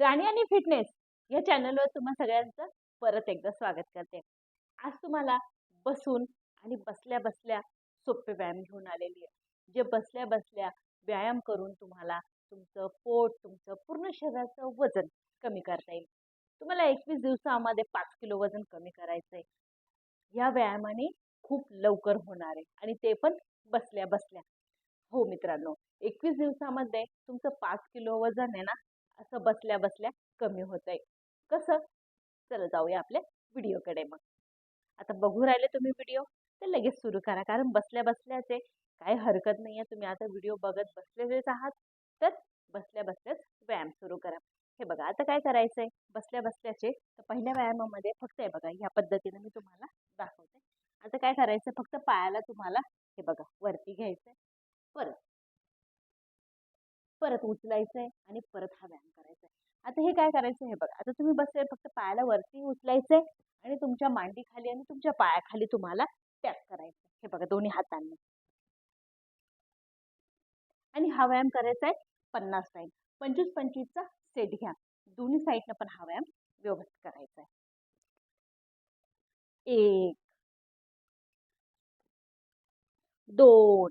राणी आणि फिटनेस या चॅनलवर तुम्हा सगळ्यांचं परत एकदा स्वागत करते. आज तुम्हाला बसून आणि बसल्या बसल्या सोपे व्यायाम घेऊन आलेली आहे. जे बसल्या बसल्या व्यायाम करून तुम्हाला तुमचं पोट तुमचं पूर्ण शरीराचं वजन कमी करता येईल. तुम्हाला एकवीस दिवसामध्ये पाच किलो वजन कमी करायचं आहे. या व्यायामाने खूप लवकर होणार आहे आणि ते पण बसल्या बसल्या. हो मित्रांनो एकवीस दिवसामध्ये तुमचं पाच किलो वजन आहे ना असं बसल्या बसल्या कमी होत आहे कसं? चला जाऊया आपल्या व्हिडिओकडे मग. आता बघू राहिले तुम्ही व्हिडिओ तर लगेच सुरू करा. कारण बसल्या बसल्याचे काही हरकत नाही आहे तुम्ही आता व्हिडिओ बघत बसलेलेच आहात तर बसल्या बसल्याच व्यायाम सुरू करा. हे बघा आता काय करायचं आहे बसल्या बसल्याचे तर पहिल्या व्यायामामध्ये फक्त हे बघा ह्या पद्धतीने मी तुम्हाला दाखवते. आता काय करायचं फक्त पायाला तुम्हाला हे बघा वरती घ्यायचं परत उचलायचंय आणि परत हा व्यायाम करायचा आहे आता हे काय करायचं हे बघा. आता तुम्ही बसले फक्त पायाला वरती उचलायचंय आणि तुमच्या मांडी खाली आणि तुमच्या पायाखाली तुम्हाला टॅप करायचं हे बघा दोन्ही हातांनी. आणि हा व्यायाम करायचा आहे पन्नास टाईम पंचवीस पंचवीसचा सेट घ्या. दोन्ही साईडनं पण हा व्यायाम व्यवस्थित करायचा आहे एक दोन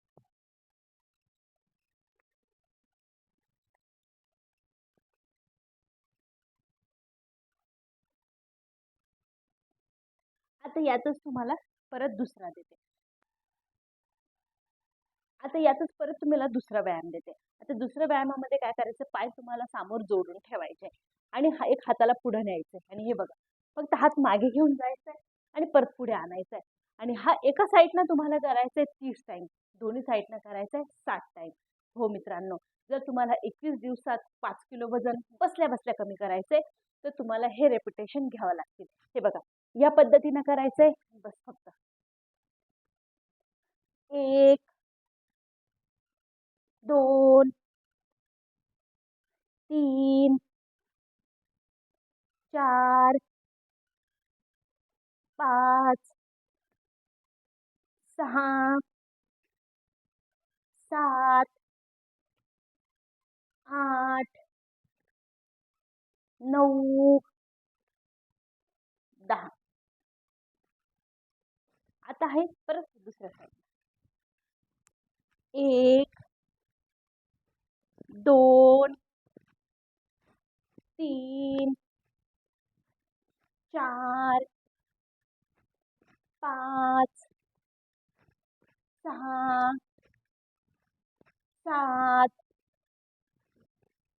आता यातच तुम्हाला परत दुसरा देते. आता यातच परत तुम्हाला दुसरा व्यायाम देते. आता दुसऱ्या व्यायामामध्ये काय करायचं? पाय तुम्हाला समोर जोडून ठेवायचे आणि हा एक हाताला पुढे न्यायचं आणि हे बघा फक्त हात मागे घेऊन जायचंय आणि परत पुढे आणायचंय आणि हा एका साईडनं तुम्हाला करायचंय तीस टाईम दोन्ही साईडनं करायचंय साठ टाईम हो मित्रांनो जर तुम्हाला एकवीस दिवसात पाच किलो वजन बसल्या बसल्या कमी करायचंय तर तुम्हाला हे रेप्युटेशन घ्यावं लागतील. हे बघा, या पद्धतीनं करायचंय, बस फक्त. एक, दोन, तीन, चार, पाच, सहा, सात, आठ नऊ दहा आता आहे परत दुसऱ्या साईड एक दोन तीन चार पाच सहा सात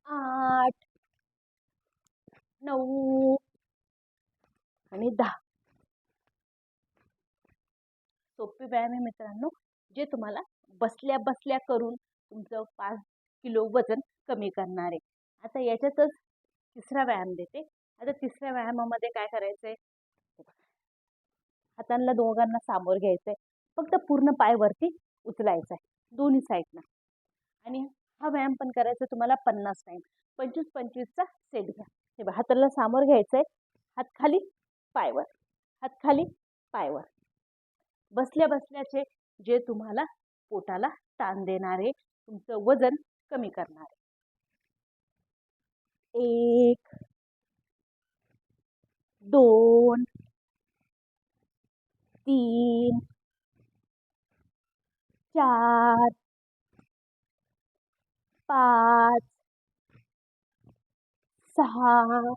आठ नऊ आणि दहा. सोपे व्यायाम आहे मित्रांनो जे तुम्हाला बसल्या बसल्या करून तुमचं पाच किलो वजन कमी करणार आहे. आता याच्यातच तिसरा व्यायाम देते. आता तिसऱ्या व्यायामामध्ये काय करायचंय? हातांना दोघांना सामोर घ्यायचंय. फक्त पूर्ण पाय वरती आहे दोन्ही साईडनं आणि हा व्यायाम पण करायचा तुम्हाला पन्नास टाईम पंचवीस पंचवीसचा सेट घ्या. हे बघा हाताला सामोर आहे हात खाली पायवर. हात खाली पायवर. बसल्या बसल्याचे जे तुम्हाला पोटाला ताण देणारे तुमचं वजन कमी करणारे. एक दोन तीन चार पाच सहा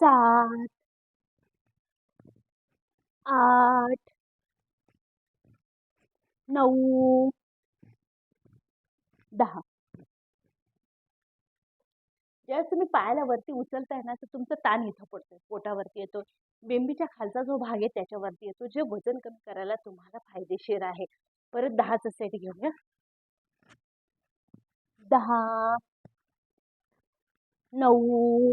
सात आठ नऊ दहा. ज्यावेळेस तुम्ही पायाला वरती उचलताय ना तर तुमचं ताण इथं पडतोय. पोटावरती येतो. बेंबीच्या खालचा जो भाग आहे त्याच्यावरती येतो. जे वजन कमी करायला तुम्हाला फायदेशीर आहे. परत दहाचा सेट घेऊया. दहा नऊ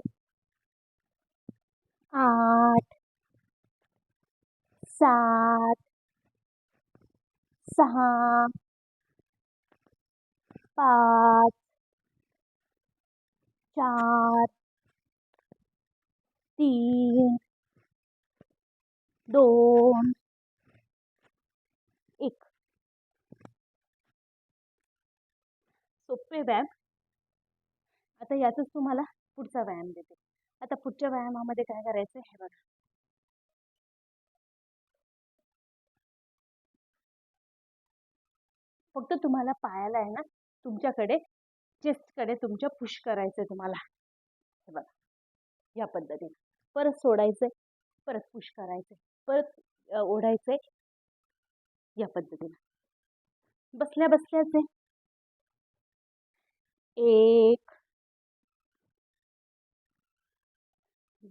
आठ सात सहा पाच चार तीन दोन एक. सोपे व्यायाम आता यातच तुम्हाला पुढचा व्यायाम देते. आता पुढच्या व्यायामामध्ये काय करायचं हे बघा. फक्त तुम्हाला पायाला आहे ना तुमच्याकडे चेस्टकडे तुमच्या पुश करायचं आहे तुम्हाला. हे बघा. या पद्धतीने. परत सोडायचंय परत पुश करायचंय परत ओढायचंय. या पद्धतीने. बसल्या बसल्याच आहे एक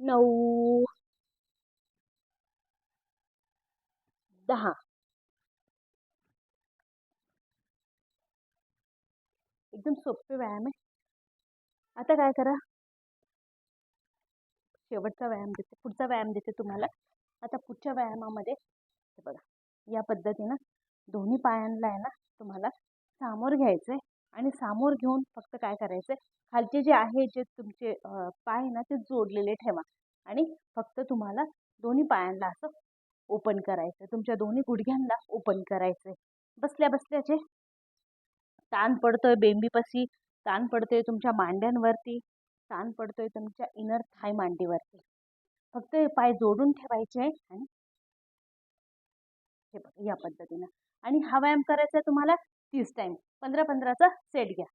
नऊ. दहा. एकदम सोपे व्यायाम आहे. आता काय करा? शेवटचा व्यायाम देते पुढचा व्यायाम देते तुम्हाला. आता पुढच्या व्यायामामध्ये बघा या पद्धतीनं दोन्ही पायांना आहे ना तुम्हाला सामोर घ्यायचं आहे आणि सामोर घेऊन फक्त काय करायचं आहे खालचे जे आहे जे तुमचे पाय ना ते जोडलेले ठेवा. आणि फक्त तुम्हाला दोन्ही पायांना असं ओपन करायचं आहे तुमच्या दोन्ही गुडघ्यांना ओपन करायचं आहे बसल्या बसल्याचे ताण पडतोय बेंबीपाशी ताण पडतोय तुमच्या मांड्यांवरती ताण पडतोय तुमच्या इनर थाय मांडीवरती. फक्त हे पाय जोडून ठेवायचे आणि हे बघा या पद्धतीनं. आणि हा व्यायाम करायचा आहे तुम्हाला तीस टाइम पंद्रह पंद्रह पंधराचा सेट घ्या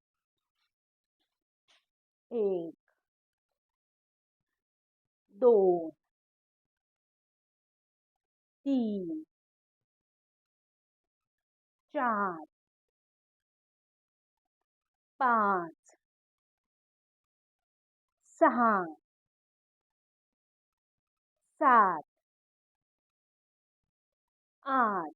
एक दोन तीन, चार, पाच सहा सात, आठ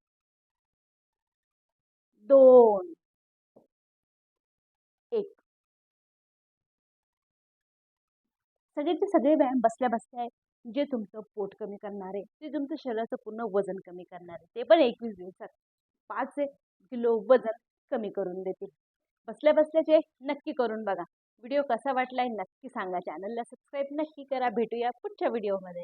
दोन. एक. सगळेचे सगळे व्यायाम बसल्या बसल्या आहे जे तुमचं पोट कमी करणार आहे ते तुमचं शरीराचं पूर्ण वजन कमी करणार आहे. ते पण एकवीस दिवसात. पाच किलो वजन कमी करून देतील. बसल्या बसल्याचे नक्की करून बघा. व्हिडिओ कसा वाटलाय नक्की सांगा. चॅनलला सबस्क्राईब नक्की करा. भेटूया पुढच्या व्हिडिओमध्ये.